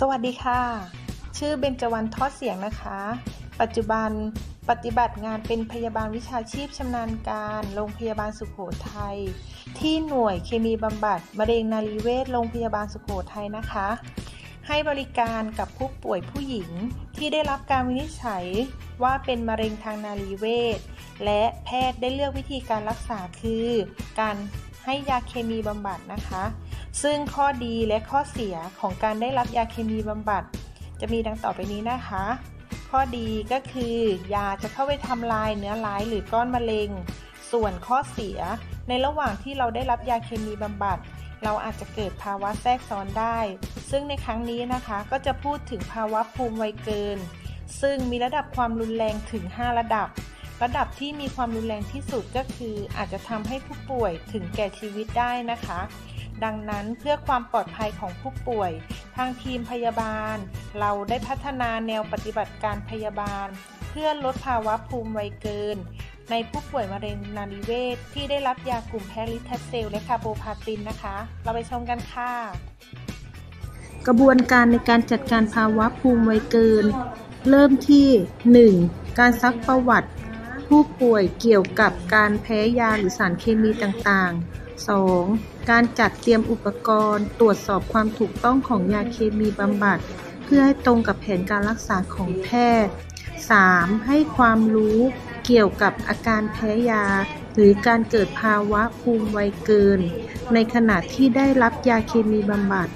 สวัสดีค่ะ ชื่อเบญจวรรณทอดเสียงนะคะ ปัจจุบันปฏิบัติงานเป็นพยาบาลวิชาชีพชำนาญการ โรงพยาบาลสุขโขทัยที่หน่วยเคมีบำบัดมะเร็งนารีเวชโรงพยาบาลสุขโขทัยนะคะ ให้บริการกับผู้ป่วยผู้หญิงที่ได้รับการวินิจฉัยว่าเป็นมะเร็งทางนารีเวชและแพทย์ได้เลือกวิธีการรักษาคือ การ ให้ยาเคมีบำบัดนะคะ ซึ่งข้อดีและข้อเสียของการได้รับยาเคมีบำบัด จะมีดังต่อไปนี้นะคะ ข้อดีก็คือยาจะเข้าไปทำลายเนื้อร้ายหรือก้อนมะเร็ง ส่วนข้อเสียในระหว่างที่เราได้รับยาเคมีบำบัด เราอาจจะเกิดภาวะแทรกซ้อนได้ ซึ่งในครั้งนี้นะคะก็จะพูดถึงภาวะภูมิไวเกิน ซึ่งมีระดับความรุนแรงถึง 5 ระดับ ระดับที่มีความรุนแรงที่สุดก็คืออาจจะทำให้ผู้ป่วยถึงแก่ชีวิตได้นะคะ ดังนั้นเพื่อความปลอดภัยของผู้ป่วย ทางทีมพยาบาล เราได้พัฒนาแนวปฏิบัติการพยาบาล เพื่อลดภาวะภูมิไวเกิน ในผู้ป่วยมะเร็งนารีเวชที่ได้รับยากลุ่มแพลิทัสเซลและคาร์โบพาตินนะคะ เราไปชมกันค่ะ กระบวนการในการจัดการภาวะภูมิไวเกิน เริ่มที่ 1. การซักประวัติ ผู้ป่วยเกี่ยวกับการแพ้ยาหรือสารเคมีต่างๆ 2. การจัดเตรียมอุปกรณ์ ตรวจสอบความถูกต้องของยาเคมีบำบัด เพื่อให้ตรงกับแผนการรักษาของแพทย์ 3. ให้ความรู้เกี่ยวกับอาการแพ้ยา หรือการเกิดภาวะภูมิไวเกิน ในขณะที่ได้รับยาเคมีบำบัด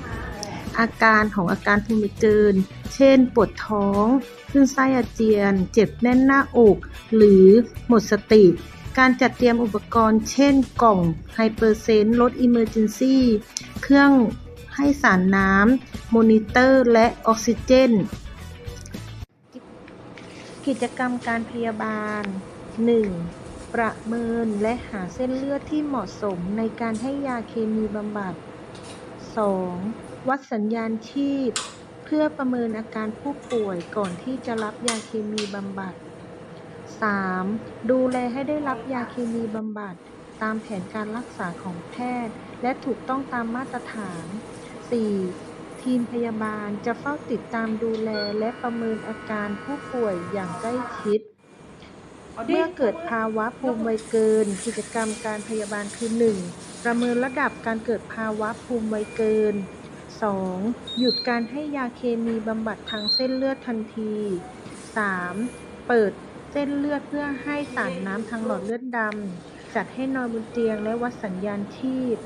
อาการของอาการภูมิเกิน เช่น ปวดท้องคลื่นไส้อาเจียน เจ็บแน่นหน้าอก หรือหมดสติ การจัดเตรียมอุปกรณ์ เช่น กล่องไฮเปอร์เซนต์รถอิมเมอร์เจนซีเครื่องให้สารน้ำมอนิเตอร์ และออกซิเจน กิจกรรมการพยาบาล 1. ประเมินและหาเส้นเลือดที่เหมาะสมในการให้ยาเคมีบำบัด 2. วัดสัญญาณชีพ เพื่อประเมินอาการผู้ป่วยก่อนที่จะรับยาเคมีบำบัด 3. ดูแลให้ได้รับยาเคมีบำบัด ตามแผนการรักษาของแพทย์ และถูกต้องตามมาตรฐาน 4. ทีมพยาบาลจะเฝ้าติดตามดูแลและประเมินอาการผู้ป่วยอย่างใกล้ชิด เมื่อเกิดภาวะภูมิไวเกิน กิจกรรมการพยาบาลคือ 1. ประเมินระดับการเกิดภาวะภูมิไวเกิน 2. หยุดการให้ยาเคมีบำบัดทางเส้นเลือดทันที 3. เปิดเส้นเลือดเพื่อให้สารน้ำทางหลอดเลือดดำ จัดให้นอนบนเตียงและวัดสัญญาณชีพ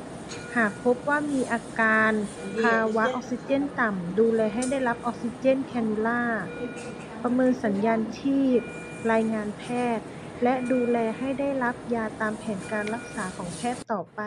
หากพบว่ามีอาการ ภาวะออกซิเจนต่ำ ดูแลให้ได้รับออกซิเจนแคนูล่า ประเมินสัญญาณชีพ รายงานแพทย์ และดูแลให้ได้รับยาตามแผนการรักษาของแพทย์ต่อไป